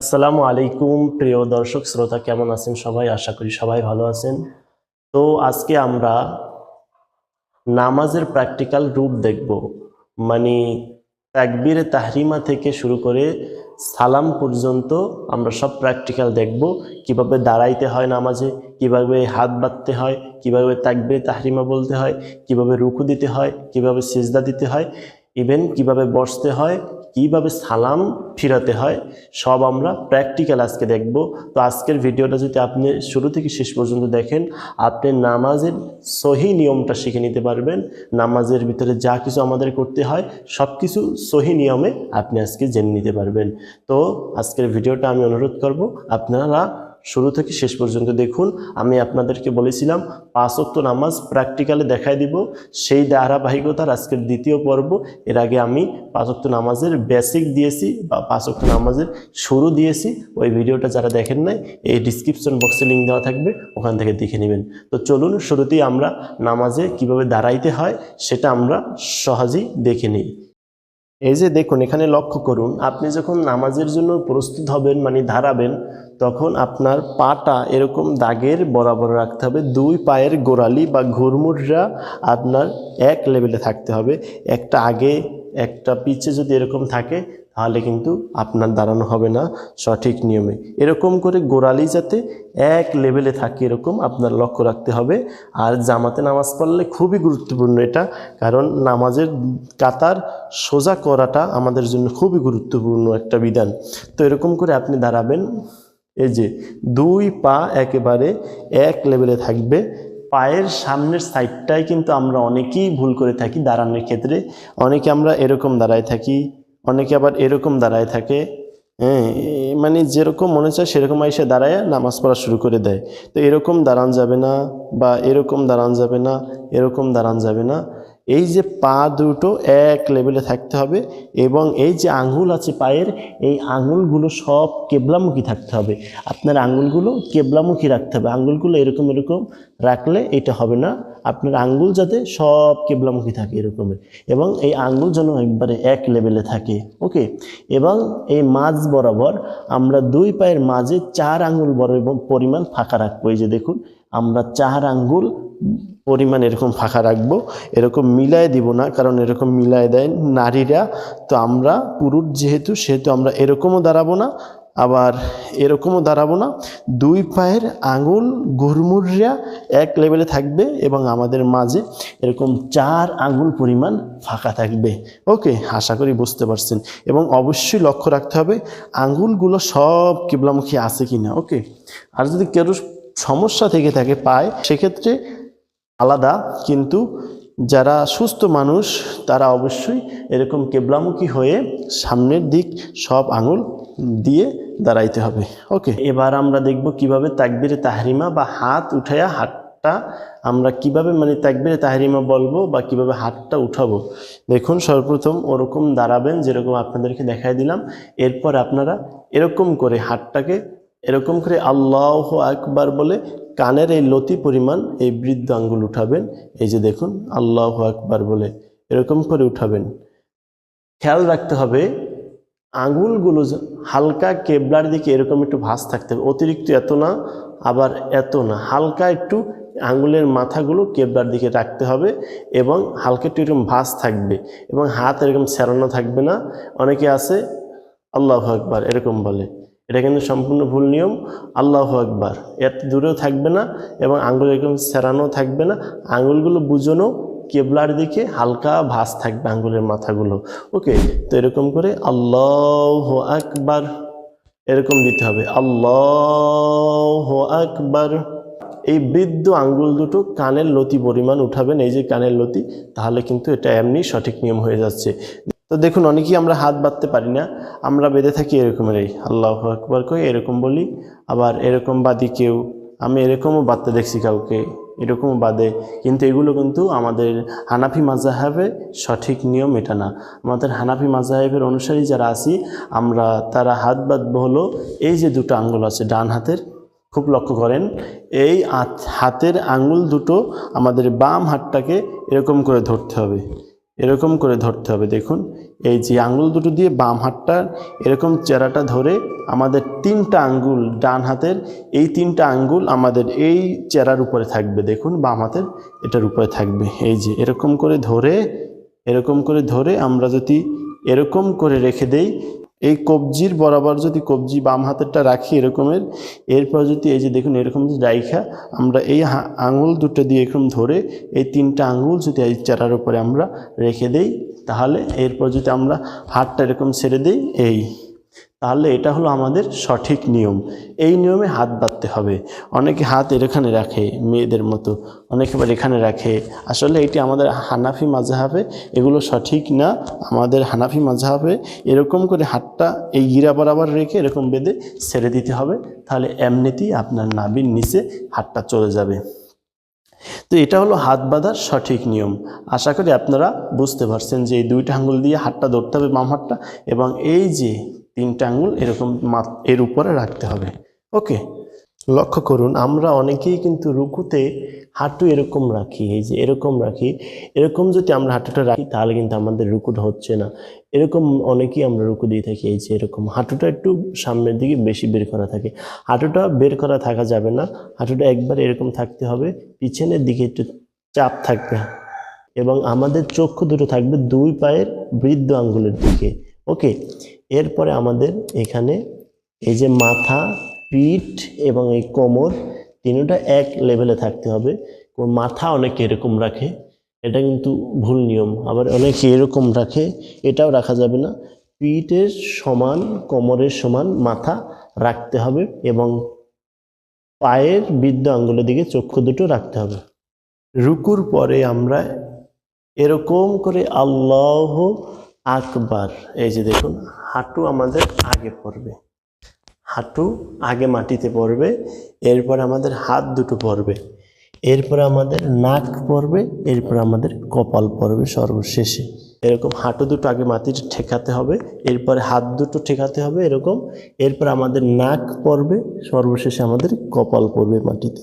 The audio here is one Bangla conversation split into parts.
আসসালামু আলাইকুম, প্রিয় দর্শক, শ্রোতা, কেমন আছেন সবাই? আশা করি সবাই ভালো আছেন। তো আজকে আমরা নামাজের প্র্যাকটিক্যাল রূপ দেখব। মানে তাকবীরে তাহরিমা থেকে শুরু করে সালাম পর্যন্ত আমরা সব প্র্যাকটিক্যাল দেখব। কীভাবে দাঁড়াইতে হয় নামাজে, কীভাবে হাত বাঁধতে হয়, কীভাবে তাকবীরে তাহরিমা বলতে হয়, কীভাবে রুকু দিতে হয়, কীভাবে সিজদা দিতে হয়, ইভেন কীভাবে বসতে হয় কীভাবে সালাম ফিরাতে হয়, সব আমরা প্র্যাকটিক্যাল আজকে দেখব। তো আজকের ভিডিওটা যদি আপনি শুরু থেকে শেষ পর্যন্ত দেখেন, আপনি নামাজের সহি নিয়মটা শিখে নিতে পারবেন। নামাজের ভিতরে যা কিছু আমাদের করতে হয় সব কিছু সহি নিয়মে আপনি আজকে জেনে নিতে পারবেন। তো আজকের ভিডিওটা আমি অনুরোধ করব, আপনারা শুরু থেকে শেষ পর্যন্ত দেখুন, আমি আপনাদেরকে বলেছিলাম পাঁচক্ত নামাজ প্র্যাকটিক্যালে দেখাই দিব। সেই ধারাবাহিকতার আজকের দ্বিতীয় পর্ব, এর আগে আমি পাঁচক্ত নামাজের বেসিক দিয়েছি বা পাঁচক্ত নামাজের শুরু দিয়েছি। ওই ভিডিওটা যারা দেখেন নাই, এই ডিসক্রিপশন বক্সে লিঙ্ক দেওয়া থাকবে, ওখান থেকে দেখে নেবেন। তো চলুন, শুরুতেই আমরা নামাজে কীভাবে দাঁড়াইতে হয়, সেটা আমরা সহজেই দেখে নিই। এই যে দেখুন, এখানে লক্ষ্য করুন, আপনি যখন নামাজের জন্য প্রস্তুত হবেন মানে ধারাবেন তখন আপনার পাটা এরকম দাগের বরাবর রাখতে হবে। দুই পায়ের গোড়ালি বা ঘুরমুড়রা আপনার এক লেভেলে থাকতে হবে। একটা আগে, একটা পিছে যদি এরকম থাকে তাহলে কিন্তু আপনার দাঁড়ানো হবে না সঠিক নিয়মে। এরকম করে গোড়ালি যাতে এক লেভেলে থাকে, এরকম আপনার লক্ষ্য রাখতে হবে। আর জামাতে নামাজ পড়লে খুবই গুরুত্বপূর্ণ এটা, কারণ নামাজের কাতার সোজা করাটা আমাদের জন্য খুবই গুরুত্বপূর্ণ একটা বিধান। তো এরকম করে আপনি দাঁড়াবেন, এই যে দুই পা একেবারে এক লেভেলে থাকবে। পায়ের সামনের সাইডটাই কিন্তু আমরা অনেকেই ভুল করে থাকি দাঁড়ানোর ক্ষেত্রে। অনেকে আমরা এরকম দাঁড়ায় থাকি অনেকে আবার এরকম দাঁড়ায় থাকে হ্যাঁ মানে যেরকম মনে চায় সেরকম এসে দাঁড়ায়, নামাজ পড়া শুরু করে দেয়। তো এরকম দাঁড়ান যাবে না বা এরকম দাঁড়ান যাবে না, এরকম দাঁড়ান যাবে না। এই যে পা দুটো এক লেভেলে থাকতে হবে এবং এই যে আঙ্গুল আছে পায়ের, এই আঙ্গুলগুলো সব কেবলামুখী থাকতে হবে। আপনার আঙ্গুলগুলো কেবলামুখী রাখতে হবে। আঙ্গুলগুলো এরকম এরকম রাখলে এটা হবে না। আপনার আঙ্গুল যাতে সব কেবলামুখী থাকে এরকমের এবং এই আঙ্গুল যেন একবারে এক লেভেলে থাকে, ওকে? এবং এই মাঝ বরাবর আমরা দুই পায়ের মাঝে চার আঙ্গুল এবং পরিমাণ ফাঁকা রাখব। এই যে দেখুন, আমরা চার আঙ্গুল পরিমাণ এরকম ফাঁকা রাখব। এরকম মিলায় দিব না, কারণ এরকম মিলায় দেয় নারীরা। তো আমরা পুরুষ যেহেতু, সেহেতু আমরা এরকমও দাঁড়াবো না। আবার এরকমও দাঁড়াবো না। দুই পায়ের আঙুল ঘুরমুড়িয়া এক লেভেলে থাকবে এবং আমাদের মাঝে এরকম চার আঙুল পরিমাণ ফাঁকা থাকবে। ওকে আশা করি বুঝতে পারছেন। এবং অবশ্যই লক্ষ্য রাখতে হবে, আঙুলগুলো সব কেবলামুখী আছে কি না ওকে আর যদি কেউ সমস্যা থেকে থাকে পায়, সেক্ষেত্রে আলাদা। কিন্তু যারা সুস্থ মানুষ, তারা অবশ্যই এরকম কেবলামুখী হয়ে সামনের দিক সব আঙুল দিয়ে দাঁড়াইতে হবে। ওকে এবার আমরা দেখব কীভাবে তাকবিরে তাহরিমা বা হাত উঠাইয়া হাতটা আমরা কীভাবে মানে তাকবিরে তাহরিমা বলব বা কীভাবে হাতটা উঠাবো। দেখুন, সর্বপ্রথম ওরকম দাঁড়াবেন যেরকম আপনাদেরকে দেখাই দিলাম। এরপর আপনারা এরকম করে হাতটাকে এরকম করে আল্লাহ আকবার বলে কানের এই লতি পরিমাণ এই বৃদ্ধ আঙ্গুল উঠাবেন। এই যে দেখুন, আল্লাহ আকবার বলে এরকম করে উঠাবেন। খেয়াল রাখতে হবে আঙ্গুলগুলো যে হালকা কেবলার দিকে এরকম একটু ভাঁজ থাকতে হবে। অতিরিক্ত এত না, আবার এত না। হালকা একটু আঙুলের মাথাগুলো কেবলার দিকে রাখতে হবে এবং হালকা একটু এরকম ভাঁজ থাকবে এবং হাত এরকম সেরানো থাকবে না। অনেকে আছে, আল্লাহ আকবার, এরকম বলে। এটা কিন্তু সম্পূর্ণ ভুল নিয়ম। আল্লাহ আকবার। এত দূরেও থাকবে না এবং আঙুল এরকম সেরানো থাকবে না। আঙুলগুলো বুঝনো কেবলার দিকে হালকা ভাস থাকবে আঙ্গুলের মাথাগুলো। ওকে, তো এরকম করে আল্লাহ আকবার, এরকম দিতে হবে। আল্লাহ আকবার। এই বৃদ্ধ আঙ্গুল দুটো কানের লতি পরিমাণ উঠাবেন, এই যে কানের লতি, তাহলে কিন্তু এটা এমনি সঠিক নিয়ম হয়ে যাচ্ছে। তো দেখুন, অনেকেই আমরা হাত বাঁধতে পারি না, আমরা বেঁধে থাকি এরকমের এই আল্লাহ আকবর করে এরকম বলি, আবার এরকম বাদি কেউ, আমি এরকমও বাঁধতে দেখছি কাউকে। এরকমও বাদে, কিন্তু এগুলো কিন্তু আমাদের হানাফি মাজাহাবে সঠিক নিয়ম এটা না। আমাদের হানাফি মাজাহেবের অনুসারী যারা আছি, আমরা, তারা হাত বাদ হলো এই যে দুটো আঙ্গুল আছে, ডান হাতের, খুব লক্ষ্য করেন, এই হাতের আঙ্গুল দুটো আমাদের বাম হাতটাকে এরকম করে ধরতে হবে। এরকম করে ধরতে হবে। দেখুন, এই যে আঙ্গুল দুটো দিয়ে বাম হাতটা, এরকম চেরাটা ধরে আমাদের তিনটা আঙ্গুল ডান হাতের, এই তিনটা আঙ্গুল আমাদের এই চেরার উপরে থাকবে। দেখুন, বাম হাতের এটার উপরে থাকবে। এই যে এরকম করে ধরে, এরকম করে ধরে আমরা যদি এরকম করে রেখে দেই এই কবজির বরাবর যদি কবজি বাম হাতেরটা রাখি এরকমের, এরপর যদি এই যে দেখুন এরকম যে রাইখা, আমরা এই আঙুল দুটো দিয়ে এরকম ধরে এই তিনটা আঙুল যদি এই চারার উপরে আমরা রেখে দেই, তাহলে এরপর যদি আমরা হাতটা এরকম ছেড়ে দিই, এই। তাহলে এটা হলো আমাদের সঠিক নিয়ম। এই নিয়মে হাত বাঁধতে হবে। অনেকে হাত এখানে রাখে মেয়েদের মতো। অনেকে আবার এখানে রাখে। আসলে এটি আমাদের হানাফি মাঝহাবে এগুলো সঠিক না, আমাদের হানাফি মাঝহাবে এরকম করে হাতটা এই গিরা বরাবর রেখে এরকম বেঁধে ছেড়ে দিতে হবে। তাহলে এমনিতেই আপনার নাবির নিচে হাতটা চলে যাবে। তো এটা হলো হাত বাঁধার সঠিক নিয়ম। আশা করি আপনারা বুঝতে পারছেন যে এই দুইটা আঙ্গুল দিয়ে হাতটা ধরতে হবে বাম হাতটা এবং এই যে তিনটা আঙ্গুল এরকম এর উপরে রাখতে হবে। ওকে, লক্ষ্য করুন, আমরা অনেকেই কিন্তু রুকুতে হাঁটু এরকম রাখি, এই যে এরকম রাখি। এরকম যদি আমরা হাঁটুটা রাখি, তাহলে কিন্তু আমাদের রুকুটা হচ্ছে না। এরকম অনেকেই আমরা রুকু দিয়ে থাকি, এই যে এরকম। হাঁটুটা একটু সামনের দিকে বেশি বের করা থাকে। হাঁটুটা বের করা থাকা যাবে না। হাঁটুটা একবার এরকম থাকতে হবে, পিছনের দিকে একটু চাপ থাকবে। এবং আমাদের চক্ষু দুটো থাকবে দুই পায়ের বৃদ্ধ আঙ্গুলের দিকে। ওকে এরপরে আমাদের এখানে এই যে মাথা, পিঠ এবং এই কোমর, তিনটা এক লেভেলে থাকতে হবে। মাথা অনেকে এরকম রাখে, এটা কিন্তু ভুল নিয়ম। আবার অনেকে এরকম রাখে, এটাও রাখা যাবে না। পিঠের সমান, কোমরের সমান মাথা রাখতে হবে এবং পায়ের বৃদ্ধ আঙ্গুলের দিকে চক্ষু দুটো রাখতে হবে। রুকুর পরে আমরা এরকম করে আল্লাহ আকবার এই যে দেখুন, হাঁটু আমাদের আগে পড়বে। হাঁটু আগে মাটিতে পড়বে, এরপর আমাদের হাত দুটো পড়বে। এরপর আমাদের নাক পড়বে, এরপর আমাদের কপাল পড়বে সর্বশেষে। এরকম হাঁটু দুটো আগে মাটিতে ঠেকাতে হবে, এরপরে হাত দুটো ঠেকাতে হবে, এরকম। এরপর আমাদের নাক পড়বে, সর্বশেষে আমাদের কপাল পড়বে মাটিতে।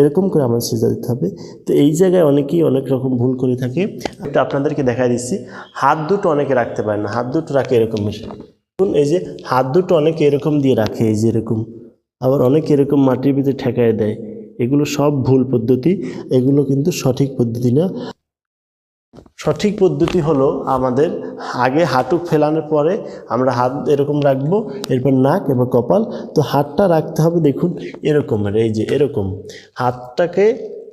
এরকম করে আমার সিজা দিতে হবে। তো এই জায়গায় অনেকেই অনেক রকম ভুল করে থাকে। এটা আপনাদেরকে দেখা দিচ্ছি, হাত দুটো অনেকে রাখতে পারে না, হাত দুটো রাখে এরকম দেখুন, এই যে হাত দুটো অনেকে এরকম দিয়ে রাখে, এই যে এরকম। আবার অনেকে এরকম মাটির ভিতরে ঠেকায় দেয়। এগুলো সব ভুল পদ্ধতি, এগুলো কিন্তু সঠিক পদ্ধতি না। সঠিক পদ্ধতি হলো আমাদের আগে হাঁটু ফেলানোর পরে আমরা হাত এরকম রাখব, এরপর নাক এবং কপাল। তো হাতটা রাখতে হবে, দেখুন, এরকমের, এই যে এরকম। হাতটাকে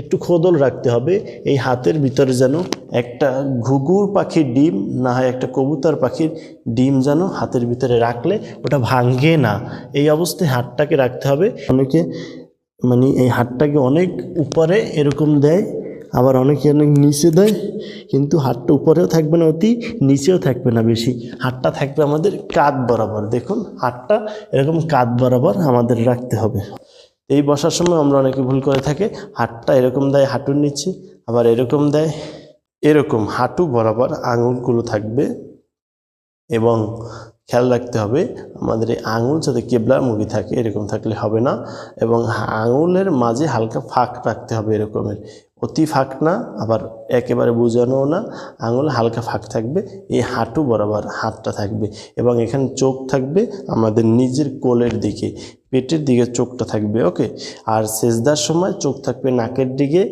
একটু খোদল রাখতে হবে, এই হাতের ভিতরে যেন একটা ঘুঘুর পাখির ডিম, না হয় একটা কবুতর পাখির ডিম যেন হাতের ভিতরে রাখলে ওটা ভাঙ্গে না। এই অবস্থায় হাতটাকে রাখতে হবে। অনেকে মানে এই হাতটাকে অনেক উপরে এরকম দেয় আবার অনেকে অনেক নিচে দেয়, কিন্তু হাটটা উপরেও থাকবে না অতি, নিচেও থাকবে না বেশি। হাটটা থাকবে আমাদের কাঁধ বরাবর। দেখুন, হাতটা এরকম কাঁধ বরাবর আমাদের রাখতে হবে। এই বসার সময় আমরা অনেকে ভুল করে থাকে হাটটা এরকম দেয়, হাঁটুর নিচে, আবার এরকম দেয়, এরকম হাঁটু বরাবর আঙুলগুলো থাকবে এবং খেয়াল রাখতে হবে, আমাদের এই আঙুল যাতে কেবলার মুখী থাকে, এরকম থাকলে হবে না এবং আঙুলের মাঝে হালকা ফাঁক রাখতে হবে এরকমের। অতি ফাঁক না, আবার একেবারে বোঝানোও না, আঙুল হালকা ফাঁক থাকবে, এই হাঁটু বরাবর হাতটা থাকবে এবং এখানে চোখ থাকবে আমাদের নিজের কোলের দিকে, পেটের দিকে চোখটা থাকবে, ওকে? আর সেজদার সময় চোখ থাকবে নাকের দিকে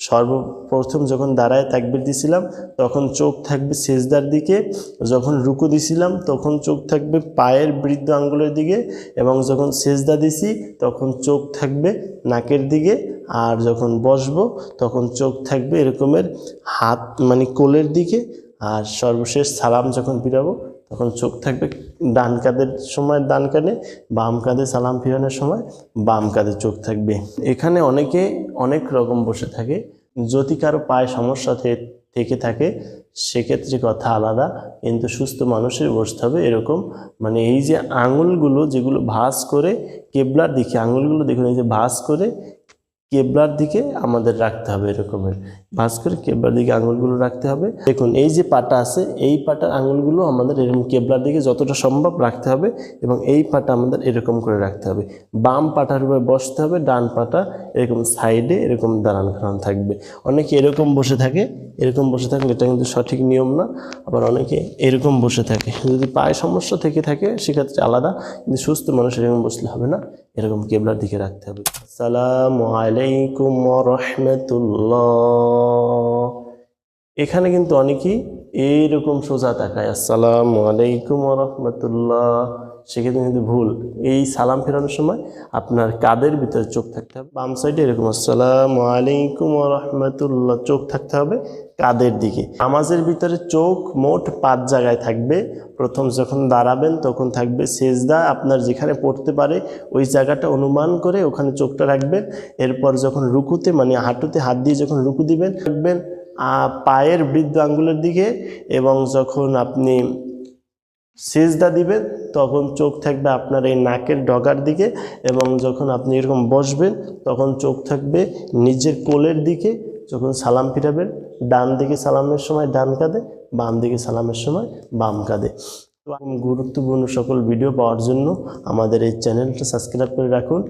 সর্বপ্রথম যখন দাঁড়ায় তাকবির দিছিলাম, তখন চোখ থাকবে সেজদার দিকে, যখন রুকু দিছিলাম, তখন চোখ থাকবে পায়ের বৃদ্ধ আঙ্গুলের দিকে এবং যখন সেজদা দিছি, তখন চোখ থাকবে নাকের দিকে আর যখন বসবো, তখন চোখ থাকবে এরকমের হাত মানে কোলের দিকে আর সর্বশেষ সালাম যখন ফিরাবো, তখন চোখ থাকবে ডান কাঁধের সময়, ডান কাঁধে, বাম কাঁধে সালাম ফিরানোর সময়, বাম কাঁধে চোখ থাকবে। এখানে অনেকে অনেক রকম বসে থাকে। যদি কারও পায়ে সমস্যা থেকে থাকে, সেক্ষেত্রে কথা আলাদা, কিন্তু সুস্থ মানুষের বসতে হবে এরকম। মানে এই যে আঙুলগুলো যেগুলো ভাস করে, কেবলার দিকে আঙুলগুলো দেখুন, এই যে ভাস করে কেবলার দিকে আমাদের রাখতে হবে এরকমের। ভাঁজ করে কেবলার দিকে আঙুলগুলো রাখতে হবে। দেখুন, এই যে পাটা আছে, এই পাটার আঙুলগুলো আমাদের এরকম কেবলার দিকে যতটা সম্ভব রাখতে হবে এবং এই পাটা আমাদের এরকম করে রাখতে হবে। বাম পাটার উপরে বসতে হবে, ডান পাটা এরকম সাইডে এরকম দাঁড়ান করানো থাকবে। অনেকে এরকম বসে থাকে, এরকম বসে থাকলে এটা কিন্তু সঠিক নিয়ম না। আবার অনেকে এরকম বসে থাকে। যদি পায়ে সমস্যা থেকে থাকে, সেক্ষেত্রে আলাদা। কিন্তু সুস্থ মানুষ এরকম বসলে হবে না। এরকম কেবলার দিকে রাখতে হবে। আসসালামু আলাইকুম রহমতুল্লাহ। এখানে কিন্তু অনেকেই এইরকম সোজা তাকায়, আসসালাম আলাইকুম রহমতুল্লাহ। সেক্ষেত্রে কিন্তু ভুল। এই সালাম ফেরানোর সময় আপনার কাদের ভিতরে চোখ থাকতে হবে, বাম সাইডে এরকম, আসসালাম আলাইকুম রহমতুল্লাহ, চোখ থাকতে হবে। কাদের দিকে? নামাজের ভিতরে চোখ মোট পাঁচ জায়গায় থাকবে। প্রথম যখন দাঁড়াবেন, তখন থাকবে সেজদা। আপনার যেখানে পড়তে পারে, ওই জায়গাটা অনুমান করে ওখানে চোখটা রাখবেন। এরপর যখন রুকুতে মানে হাঁটুতে হাত দিয়ে যখন রুকু দিবেন, রাখবেন পায়ের বৃদ্ধ আঙ্গুলের দিকে এবং যখন আপনি সেজদা দিবেন, তখন চোখ থাকবে আপনার এই নাকের ডগার দিকে এবং যখন আপনি এরকম বসবেন, তখন চোখ থাকবে নিজের কোলের দিকে। যখন সালাম ফিরাবেন ডান দিকে সালামের সময় ডান কাঁধে বাম দিকে সালামের সময় বাম কাঁধে। গুরুত্বপূর্ণ সকল ভিডিও পাওয়ার জন্য আমাদের এই চ্যানেলটা সাবস্ক্রাইব করে রাখুন।